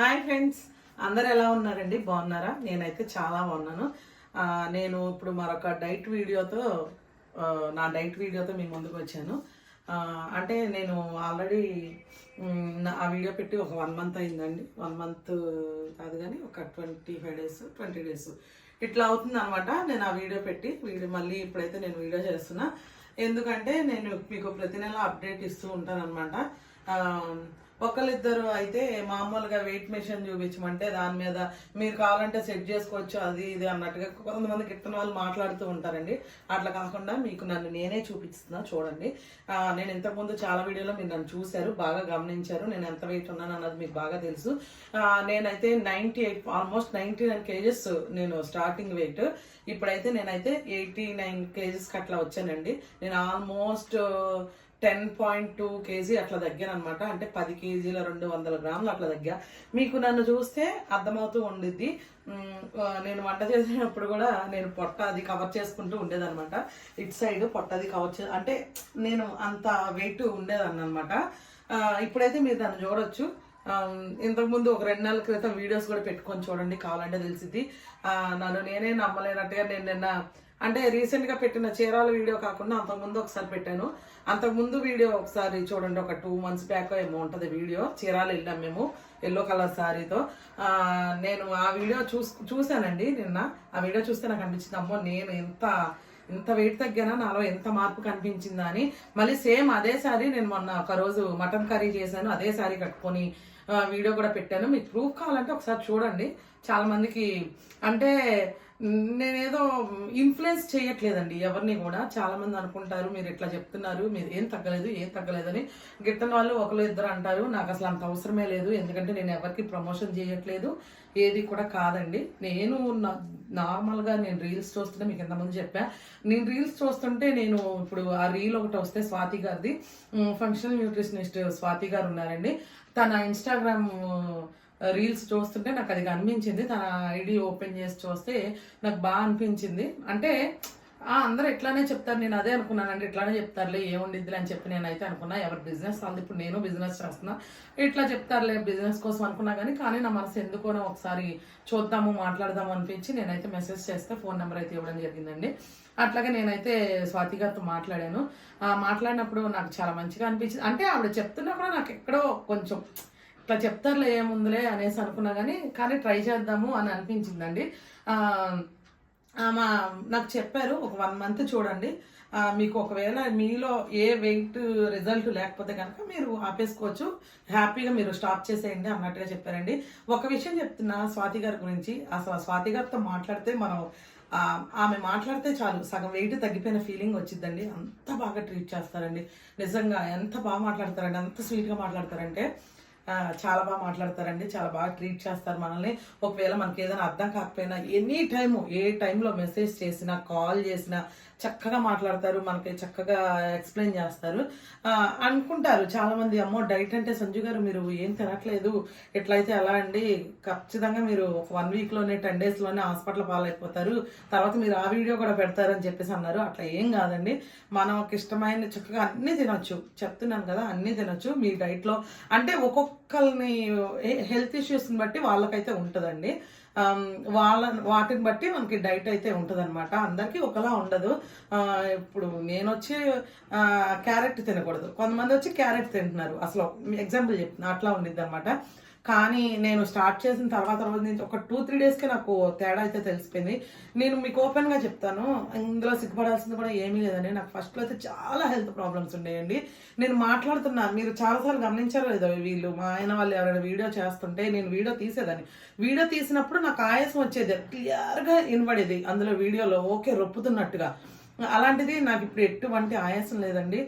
Hi friends అందరు ఎలా ఉన్నారండి? బాగున్నారా? నేనైతే చాలా బాగున్నాను. నేను ఇప్పుడు మరొక డైట్ వీడియోతో నా డైట్ వీడియోతో మీ ముందుకు వచ్చాను. అంటే నేను ఆల్రెడీ ఆ వీడియో పెట్టి ఒక వన్ మంత్ అయిందండి. వన్ మంత్ కాదు కానీ ఒక twenty five days twenty days. ఇట్లా అవుతుంది అనమాట నేను ఆ వీడియో పెట్టి వీడియో మళ్ళీ ఇప్పుడైతే నేను వీడియో చేస్తున్నా. ఎందుకంటే నేను మీకు ప్రతి నెల అప్డేట్ ఇస్తూ ఉంటాను అనమాట ఒకళ్ళిద్దరు అయితే మామూలుగా వెయిట్ మెషిన్ చూపించమంటే దాని మీద మీరు కావాలంటే సెట్ చేసుకోవచ్చు అది ఇది అన్నట్టుగా కొంతమంది గిట్టని వాళ్ళు మాట్లాడుతూ ఉంటారండి. అట్లా కాకుండా మీకు నన్ను నేనే చూపిస్తున్నా చూడండి. నేను ఇంతకుముందు చాలా వీడియోలో మీరు నన్ను చూశారు బాగా గమనించారు నేను ఎంత వెయిట్ ఉన్నాను అన్నది మీకు బాగా తెలుసు. నేనైతే ninety eight almost ninety nine kgs నేను స్టార్టింగ్ వెయిట్ ఇప్పుడైతే నేనైతే ఎయిటీ నైన్ కేజెస్కి అట్లా వచ్చానండి. నేను almost ten point two kg అట్లా తగ్గాను అనమాట అంటే పది కేజీల రెండు వందల గ్రాములు అట్లా తగ్గా. మీకు నన్ను చూస్తే అర్థమవుతూ ఉండిద్ది. నేను వంట చేసినప్పుడు కూడా నేను పొట్ట అది కవర్ చేసుకుంటూ ఉండేదన్నమాట. ఇటు సైడ్ పొట్ట అది కవర్ చే అంటే నేను అంత వెయిట్ ఉండేదాన్ని అనమాట ఇప్పుడైతే మీరు దాన్ని చూడొచ్చు. ఇంతకుముందు ఒక రెండు నెలల క్రితం వీడియోస్ కూడా పెట్టుకొని చూడండి కావాలంటే తెలిసింది నన్ను నేనే నమ్మలేనట్టుగా నేను నిన్న అంటే రీసెంట్గా పెట్టిన చీరాల వీడియో కాకుండా అంతకుముందు ఒకసారి పెట్టాను. అంతకుముందు వీడియో ఒకసారి చూడండి ఒక టూ మంత్స్ బ్యాక్ ఏమో ఉంటుంది వీడియో చీరాలు వెళ్ళాం మేము ఎల్లో కలర్ శారీతో నేను ఆ వీడియో చూస్ చూశానండి నిన్న. ఆ వీడియో చూస్తే నాకు అనిపించింది అమ్మో నేను ఎంత ఇంత వెయిట్ తగ్గానా నాలో ఎంత మార్పు కనిపించిందా అని. మళ్ళీ సేమ్ అదే శారీ నేను మొన్న ఒక రోజు మటన్ కర్రీ చేశాను అదే శారీ కట్టుకొని వీడియో కూడా పెట్టాను. మీకు ప్రూఫ్ కావాలంటే ఒకసారి చూడండి. చాలా మందికి అంటే నేనేదో ఇన్ఫ్లుయెన్స్ చేయట్లేదండి. ఎవరిని కూడా చాలా మంది అనుకుంటారు మీరు ఇట్లా చెప్తున్నారు మీరు ఏం తగ్గలేదు ఏం తగ్గలేదని గిట్టని వాళ్ళు ఒకరు ఇద్దరు అంటారు నాకు అసలు అంత అవసరమే లేదు ఎందుకంటే నేను ఎవరికి ప్రమోషన్ చేయట్లేదు ఏది కూడా కాదండి. నేను నా- నార్మల్గా నేను రీల్స్ చూస్తుంటే మీకు ఎంతమంది చెప్పా. నేను రీల్స్ చూస్తుంటే నేను ఇప్పుడు ఆ రీల్ ఒకటి వస్తే స్వాతి గారిది ఫంక్షనల్ న్యూట్రిషనిస్ట్ స్వాతి గారు ఉన్నారండి. తన ఇన్స్టాగ్రామ్ రీల్స్ చూస్తుంటే నాకు అది అనిపించింది తన ఐడి ఓపెన్ చేసి చూస్తే నాకు బాగా అనిపించింది. అంటే అందరు అందరూ ఎట్లానే చెప్తారు నేను అదే అనుకున్నాను అంటే ఇట్లానే చెప్తారులే ఏముండిద్దిలే అని చెప్పి నేనైతే అనుకున్నా. ఎవరి బిజినెస్ వాళ్ళు ఇప్పుడు నేను బిజినెస్ చేస్తున్నా. ఇట్లా చెప్తారులే బిజినెస్ కోసం అనుకున్నా కానీ కానీ నా మనసు ఎందుకోనో ఒకసారి చూద్దాము మాట్లాడదాము అనిపించి నేనైతే మెసేజ్ చేస్తే ఫోన్ నెంబర్ అయితే ఇవ్వడం జరిగిందండి. అట్లాగే నేనైతే స్వాతి గారితో మాట్లాడాను. మాట్లాడినప్పుడు నాకు చాలా మంచిగా అనిపించింది. అంటే ఆవిడ చెప్తున్నా కూడా నాకు ఎక్కడో కొంచెం ఇట్లా చెప్తారులే ఏముందిలే అనేసి అనుకున్నా కానీ కానీ ట్రై చేద్దాము అని అనిపించిందండి. మా నాకు చెప్పారు ఒక వన్ మంత్ చూడండి. మీకు ఒకవేళ మీలో ఏ వెయిట్ రిజల్ట్ లేకపోతే కనుక మీరు ఆపేసుకోవచ్చు. హ్యాపీగా మీరు స్టాప్ చేసేయండి అన్నట్టుగా చెప్పారండి. ఒక విషయం చెప్తున్నా స్వాతి గారి గురించి. అసలు స్వాతి గారితో మాట్లాడితే మనం ఆమె మాట్లాడితే చాలు. సగం వెయిట్ తగ్గిపోయిన ఫీలింగ్ వచ్చిందండి అంత బాగా ట్రీట్ చేస్తారండి. నిజంగా ఎంత బాగా మాట్లాడతారండి అంత స్వీట్గా మాట్లాడతారంటే. చాలా బాగా మాట్లాడతారండి చాలా బాగా ట్రీట్ చేస్తారు మనల్ని. ఒకవేళ మనకి ఏదైనా అర్థం కాకపోయినా ఎనీ టైము ఏ టైంలో మెసేజ్ చేసినా కాల్ చేసినా చక్కగా మాట్లాడతారు మనకి చక్కగా ఎక్స్ప్లెయిన్ చేస్తారు. అనుకుంటారు చాలామంది అమ్మో డైట్ అంటే సంజు గారు మీరు ఏం తినట్లేదు ఎట్లయితే ఎలా అండి ఖచ్చితంగా మీరు ఒక వన్ వీక్లోనే టెన్ డేస్లోనే హాస్పిటల్ పాలైపోతారు తర్వాత మీరు ఆ వీడియో కూడా పెడతారని చెప్పేసి అన్నారు. అట్లా ఏం కాదండి. మనకు ఇష్టమైన చక్కగా అన్నీ తినొచ్చు. చెప్తున్నాను కదా అన్నీ తినొచ్చు. మీ డైట్లో అంటే ఒక్కొక్క ఒక్కొక్కరిని హెల్త్ ఇష్యూస్ని బట్టి వాళ్ళకైతే ఉంటుందండి. వాళ్ళ వాటిని బట్టి మనకి డైట్ అయితే ఉంటుంది అనమాట అందరికీ ఒకలా ఉండదు. ఇప్పుడు నేను వచ్చి క్యారెట్ తినకూడదు. కొంతమంది వచ్చి క్యారెట్ తింటున్నారు. అసలు ఎగ్జాంపుల్ చెప్తున్నా అట్లా ఉండిద్ది అనమాట కానీ నేను స్టార్ట్ చేసిన తర్వాత తర్వాత నుంచి ఒక టూ త్రీ డేస్కి నాకు తేడా అయితే తెలిసిపోయింది. నేను మీకు ఓపెన్గా చెప్తాను. ఇందులో సిగ్గుపడాల్సింది కూడా ఏమీ లేదండి. నాకు ఫస్ట్లో అయితే చాలా హెల్త్ ప్రాబ్లమ్స్ ఉండేయండి. నేను మాట్లాడుతున్నా. మీరు చాలాసార్లు గమనించారో లేదో వీళ్ళు మా ఆయన వాళ్ళు ఎవరైనా వీడియో చేస్తుంటే నేను వీడియో తీసేదాన్ని. వీడియో తీసినప్పుడు నాకు ఆయాసం వచ్చేది. క్లియర్గా వినబడేది. అందులో వీడియోలో ఓకే రొప్పుతున్నట్టుగా. అలాంటిది నాకు ఇప్పుడు ఎటువంటి ఆయాసం లేదండి.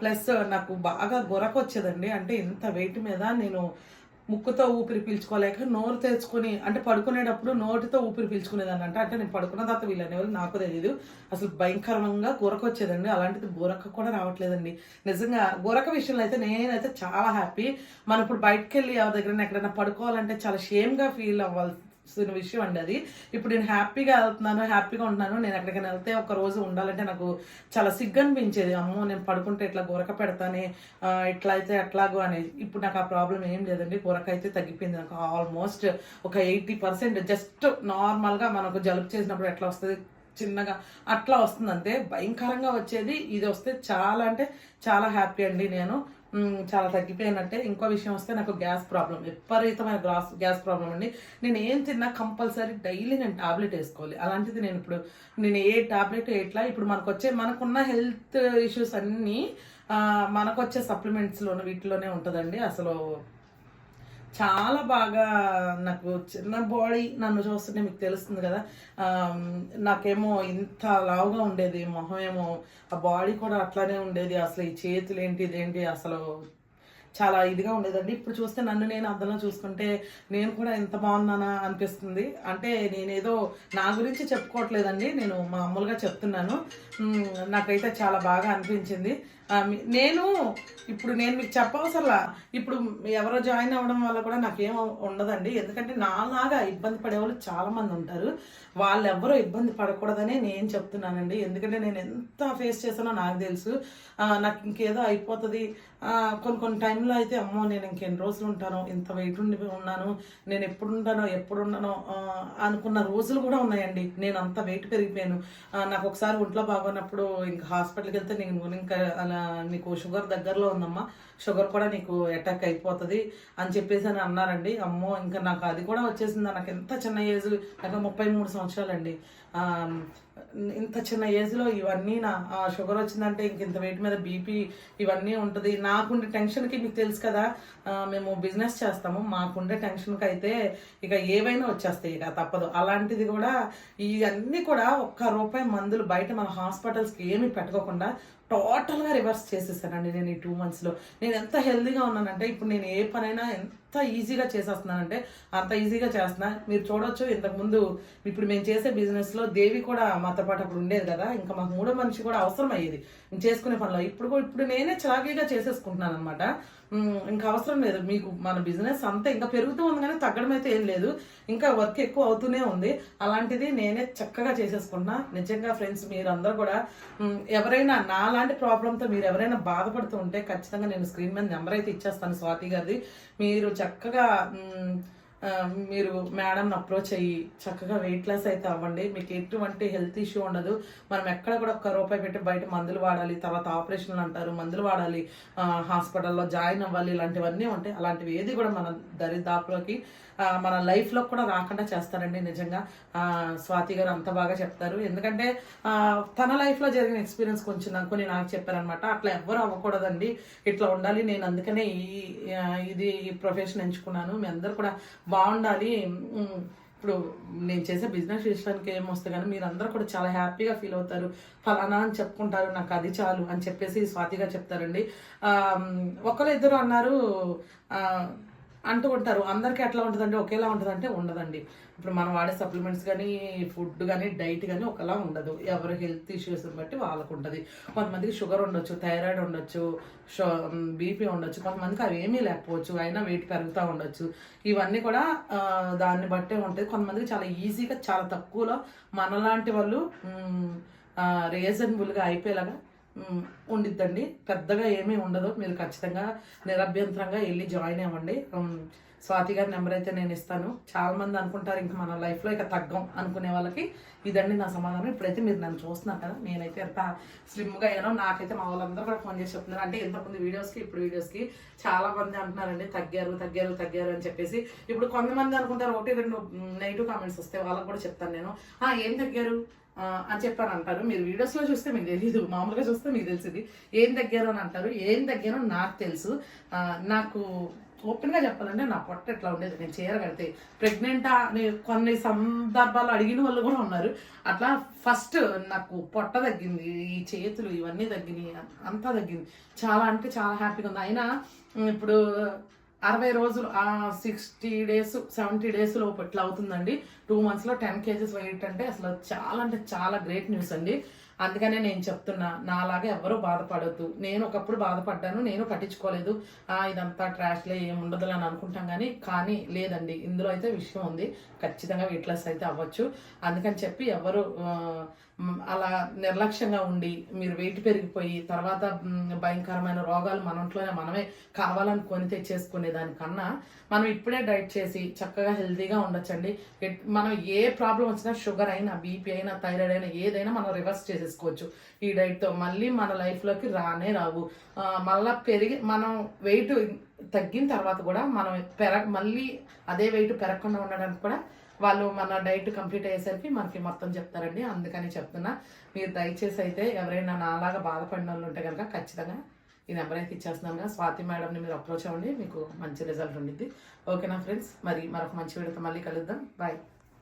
ప్లస్ నాకు బాగా గొరకొచ్చేదండి అంటే ఇంత వెయిట్ మీద నేను ముక్కుతో ఊపిరి పీల్చుకోలేక నోరు తెచ్చుకొని అంటే పడుకునేటప్పుడు నోటితో ఊపిరి పీల్చుకునేదాన్ని అంటే. అంటే నేను పడుకున్న తర్వాత వీళ్ళని ఎవరు నాకు తెలియదు అసలు భయంకరంగా గొరక వచ్చేదండి అలాంటిది గొరక కూడా రావట్లేదండి. నిజంగా గొరక విషయంలో అయితే నేనైతే చాలా హ్యాపీ. మనం ఇప్పుడు బయటకు వెళ్ళి ఎవరి దగ్గర ఎక్కడైనా పడుకోవాలంటే చాలా షేమ్గా ఫీల్ అవ్వాలి విషయం అండి అది. ఇప్పుడు నేను హ్యాపీగా వెళ్తున్నాను హ్యాపీగా ఉంటున్నాను. నేను ఎక్కడికైనా వెళ్తే ఒక రోజు ఉండాలంటే నాకు చాలా సిగ్గు అనిపించేది. అమ్మో నేను పడుకుంటే ఇట్లా గురక పెడతానే ఇట్లా అయితే ఎట్లాగో అనేది ఇప్పుడు నాకు ఆ ప్రాబ్లం ఏం లేదండి. గురక అయితే తగ్గిపోయింది నాకు ఆల్మోస్ట్ ఒక ఎయిటీ పర్సెంట్. జస్ట్ నార్మల్గా మనకు జలుబు చేసినప్పుడు ఎట్లా వస్తుంది? చిన్నగా అట్లా వస్తుంది అంతే భయంకరంగా వచ్చేది. ఇది వస్తే చాలా అంటే చాలా హ్యాపీ అండి నేను. చాలా తగ్గిపోయినట్టే. ఇంకో విషయం వస్తే నాకు గ్యాస్ ప్రాబ్లం విపరీతమైన గ్యాస్ గ్యాస్ ప్రాబ్లం అండి. నేను ఏం తిన్నా కంపల్సరీ డైలీ నేను టాబ్లెట్ వేసుకోవాలి. అలాంటిది నేను ఇప్పుడు నేను ఏ టాబ్లెట్ ఎట్లా ఇప్పుడు మనకు వచ్చే మనకున్న హెల్త్ ఇష్యూస్ అన్నీ మనకు వచ్చే సప్లిమెంట్స్లోనే వీటిలోనే ఉంటుందండి. అసలు చాలా బాగా నాకు చిన్న బాడీ నన్ను చూస్తుంటే మీకు తెలుస్తుంది కదా. నాకేమో ఇంత లావుగా ఉండేది మొహం ఏమో ఆ బాడీ కూడా అట్లానే ఉండేది. అసలు ఈ చేతులు ఏంటి ఇదేంటి అసలు చాలా ఇదిగా ఉండేదండి. ఇప్పుడు చూస్తే నన్ను నేను అద్దంలో చూసుకుంటే నేను కూడా ఎంత బాగున్నానా అనిపిస్తుంది. అంటే నేనేదో నా గురించి చెప్పుకోవట్లేదండి. నేను మామూలుగా చెప్తున్నాను. నాకైతే చాలా బాగా అనిపించింది. నేను ఇప్పుడు నేను మీకు చెప్పవసరలా. ఇప్పుడు ఎవరో జాయిన్ అవ్వడం వల్ల కూడా నాకేం ఉండదండి. ఎందుకంటే నాలాగా ఇబ్బంది పడేవాళ్ళు చాలామంది ఉంటారు. వాళ్ళు ఎవరో ఇబ్బంది పడకూడదనే నేను చెప్తున్నానండి. ఎందుకంటే నేను ఎంత ఫేస్ చేశానో నాకు తెలుసు. నాకు ఇంకేదో అయిపోతుంది. కొన్ని కొన్ని టైంలో అయితే అమ్మో నేను ఇంకెన్ని రోజులు ఉంటానో ఇంత వెయిట్ ఉండి ఉన్నాను నేను ఎప్పుడు ఉంటానో ఎప్పుడు ఉన్నానో అనుకున్న రోజులు కూడా ఉన్నాయండి. నేను అంత వెయిట్ పెరిగిపోయాను. నాకు ఒకసారి ఒంట్లో బాగున్నప్పుడు ఇంకా హాస్పిటల్కి వెళ్తే నేను ఇంకా అలా నీకు షుగర్ దగ్గరలో ఉందమ్మా. షుగర్ కూడా నీకు అటాక్ అయిపోతుంది అని చెప్పేసి అని అన్నారండి. అమ్మో ఇంకా నాకు అది కూడా వచ్చేసింది. నాకు ఎంత చిన్న ఏజ్? నాకు ముప్పై మూడు సంవత్సరాలండి. ఇంత చిన్న ఏజ్లో ఇవన్నీ నా షుగర్ వచ్చిందంటే ఇంక ఇంత వెయిట్ మీద బీపీ ఇవన్నీ ఉంటుంది. నాకుండే టెన్షన్కి మీకు తెలుసు కదా మేము బిజినెస్ చేస్తాము. మాకుండే టెన్షన్కి అయితే ఇక ఏవైనా వచ్చేస్తాయి ఇక తప్పదు. అలాంటిది కూడా ఇవన్నీ కూడా ఒక్క రూపాయి మందులు బయట మన హాస్పిటల్స్కి ఏమీ పెట్టుకోకుండా టోటల్గా రివర్స్ చేసేసానండి నేను ఈ టూ మంత్స్లో. నేను ఎంత హెల్దీగా ఉన్నానంటే ఇప్పుడు నేను ఏ పనైనా ఎంత ఈజీగా చేసేస్తున్నానంటే అంత ఈజీగా చేస్తున్నా. మీరు చూడొచ్చు ఇంతకుముందు ఇప్పుడు మేము చేసే బిజినెస్లో దేవి కూడా మాతో పాటు అప్పుడు ఉండేది కదా ఇంకా మాకు మూడో మనిషి కూడా అవసరం అయ్యేది చేసుకునే పనిలో. ఇప్పుడు కూడా- ఇప్పుడు నేనే చలాకీగా చేసేసుకుంటున్నాను అనమాట ఇంకా అవసరం లేదు. మీకు మన బిజినెస్ అంతా ఇంకా పెరుగుతూ ఉంది కానీ తగ్గడం అయితే ఏం లేదు. ఇంకా వర్క్ ఎక్కువ అవుతూనే ఉంది. అలాంటిది నేనే చక్కగా చేసేసుకున్నా. నిజంగా ఫ్రెండ్స్ మీరందరూ కూడా ఎవరైనా ఎవరైనా నాలాంటి ప్రాబ్లంతో మీరు ఎవరైనా బాధపడుతూ ఉంటే ఖచ్చితంగా నేను స్క్రీన్ మీద నెంబర్ అయితే ఇచ్చేస్తాను స్వాతి గారిది. మీరు చక్కగా మీరు మేడంని అప్రోచ్ అయ్యి చక్కగా వెయిట్ లాస్ అయితే అవ్వండి. మీకు ఎటువంటి హెల్త్ ఇష్యూ ఉండదు. మనం ఎక్కడ కూడా ఒక్క రూపాయి పెట్టి బయట మందులు వాడాలి తర్వాత ఆపరేషన్లు అంటారు మందులు వాడాలి హాస్పిటల్లో జాయిన్ అవ్వాలి ఇలాంటివన్నీ ఉంటాయి. అలాంటివి ఏది కూడా మన దరిదాపులోకి మన లైఫ్లో కూడా రాకుండా చేస్తారండి నిజంగా. స్వాతి గారు అంత బాగా చెప్తారు. ఎందుకంటే తన లైఫ్లో జరిగిన ఎక్స్పీరియన్స్ కొంచెం అనుకుని కొన్ని నాకు చెప్పారనమాట అట్లా ఎవ్వరు అవ్వకూడదండి. ఇట్లా ఉండాలి. నేను అందుకనే ఈ ఇది ఈ ప్రొఫెషన్ ఎంచుకున్నాను. మీ అందరు కూడా బాగుండాలి. ఇప్పుడు నేను చేసే బిజినెస్ విషయానికి ఏమొస్తే కానీ మీరు అందరూ కూడా చాలా హ్యాపీగా ఫీల్ అవుతారు. ఫలానా అని చెప్పుకుంటారు. నాకు అది చాలు అని చెప్పేసి స్వాతిగా చెప్తారండి. ఒకరు ఇద్దరు అన్నారు. అంటూ ఉంటారు. అందరికీ ఎట్లా ఉంటుందంటే ఒకేలా ఉంటుందంటే ఉండదండి. ఇప్పుడు మనం వాడే సప్లిమెంట్స్ కానీ ఫుడ్ కానీ డైట్ కానీ ఒకలా ఉండదు. ఎవరి హెల్త్ ఇష్యూస్ బట్టి వాళ్ళకు ఉంటుంది. కొంతమందికి షుగర్ ఉండొచ్చు థైరాయిడ్ ఉండొచ్చు బీపీ ఉండొచ్చు. కొంతమందికి అవి ఏమీ లేకపోవచ్చు. అయినా వెయిట్ పెరుగుతూ ఉండొచ్చు. ఇవన్నీ కూడా దాన్ని బట్టే ఉంటుంది. కొంతమందికి చాలా ఈజీగా చాలా తక్కువలో మనలాంటి వాళ్ళు రీజనబుల్గా అయిపోయేలాగా ఉండిద్దండి. పెద్దగా ఏమీ ఉండదు. మీరు ఖచ్చితంగా నిరభ్యంతరంగా వెళ్ళి జాయిన్ అవ్వండి. స్వాతి గారి నెంబర్ అయితే నేను ఇస్తాను. చాలా మంది అనుకుంటారు ఇంకా మన లైఫ్లో ఇక తగ్గం అనుకునే వాళ్ళకి. ఇదండి నా సమాధానం. ఇప్పుడైతే మీరు నన్ను చూస్తున్నారు కదా నేనైతే ఎంత స్లిమ్గా అయ్యానో నాకైతే మా వాళ్ళందరూ కూడా ఫోన్ చేసి చెప్తున్నారు. అంటే ఇంతకుముందు వీడియోస్కి ఇప్పుడు వీడియోస్కి చాలా మంది అంటున్నారండి తగ్గారు తగ్గారు తగ్గారు అని చెప్పేసి. ఇప్పుడు కొంతమంది అనుకుంటారు ఒకటి రెండు నెగిటివ్ కామెంట్స్ వస్తే వాళ్ళకి కూడా చెప్తాను నేను. ఏం తగ్గారు? అని చెప్పారు అంటారు. మీరు వీడియోస్లో చూస్తే మీకు తెలియదు మామూలుగా చూస్తే మీకు తెలిసింది. ఏం దగ్గర అని అంటారు. ఏం దగ్గర నాకు తెలుసు. నాకు ఓపెన్గా చెప్పాలంటే నా పొట్ట ఎట్లా ఉండేది? నేను చీర కడితే. ప్రెగ్నెంటా అని కొన్ని సందర్భాలు అడిగిన వాళ్ళు కూడా ఉన్నారు. అట్లా ఫస్ట్ నాకు పొట్ట తగ్గింది. ఈ చేతులు ఇవన్నీ తగ్గినాయి. అంతా తగ్గింది. చాలా అంటే చాలా హ్యాపీగా ఉంది. అయినా ఇప్పుడు అరవై రోజులు సిక్స్టీ డేస్ సెవెంటీ డేస్ లోపు ఇట్లా అవుతుందండి? టూ మంత్స్లో టెన్ కేజెస్ వెయిట్ అంటే అసలు చాలా అంటే చాలా గ్రేట్ న్యూస్ అండి. అందుకనే నేను చెప్తున్నా నాలాగా ఎవ్వరూ బాధపడొద్దు. నేను ఒకప్పుడు బాధపడ్డాను నేను పట్టించుకోలేదు. ఆ ఇదంతా ట్రాష్లే ఏం ఉండదు అని అనుకుంటాం కానీ కానీ లేదండి. ఇందులో అయితే విషయం ఉంది. ఖచ్చితంగా వెయిట్ లాస్ అయితే అవ్వచ్చు. అందుకని చెప్పి ఎవరు అలా నిర్లక్ష్యంగా ఉండి మీరు వెయిట్ పెరిగిపోయి తర్వాత భయంకరమైన రోగాలు మన ఇంట్లోనే మనమే కావాలనుకొని తెచ్చేసుకునే దానికన్నా మనం ఇప్పుడే డైట్ చేసి చక్కగా హెల్తీగా ఉండొచ్చండి. మనం ఏ ప్రాబ్లం వచ్చినా షుగర్ అయినా బీపీ అయినా థైరాయిడ్ అయినా ఏదైనా మనం రివర్స్ చేసేసుకోవచ్చు. ఈ డైట్తో మళ్ళీ మన లైఫ్లోకి రానే రావు. మళ్ళీ మళ్ళా పెరిగి మనం వెయిట్ తగ్గిన తర్వాత కూడా మనం పెరగ మళ్ళీ అదే వెయిట్ పెరగకుండా ఉండడానికి కూడా వాళ్ళు మన డైట్ కంప్లీట్ అయ్యేసరికి మనకి మొత్తం చెప్తారండి. అందుకని చెప్తున్నా మీరు దయచేసి అయితే ఎవరైనా నాలాగా బాధపడిన వాళ్ళు ఉంటే కనుక ఖచ్చితంగా ఈ నెంబర్ అయితే ఇచ్చేస్తున్నాను కదా. స్వాతి మేడంని మీరు అప్రోచ్ అవ్వండి మీకు మంచి రిజల్ట్ ఉండిద్ది. ఓకేనా ఫ్రెండ్స్ మరి మరొక మంచి వీడియోతో మళ్ళీ కలుద్దాం. బాయ్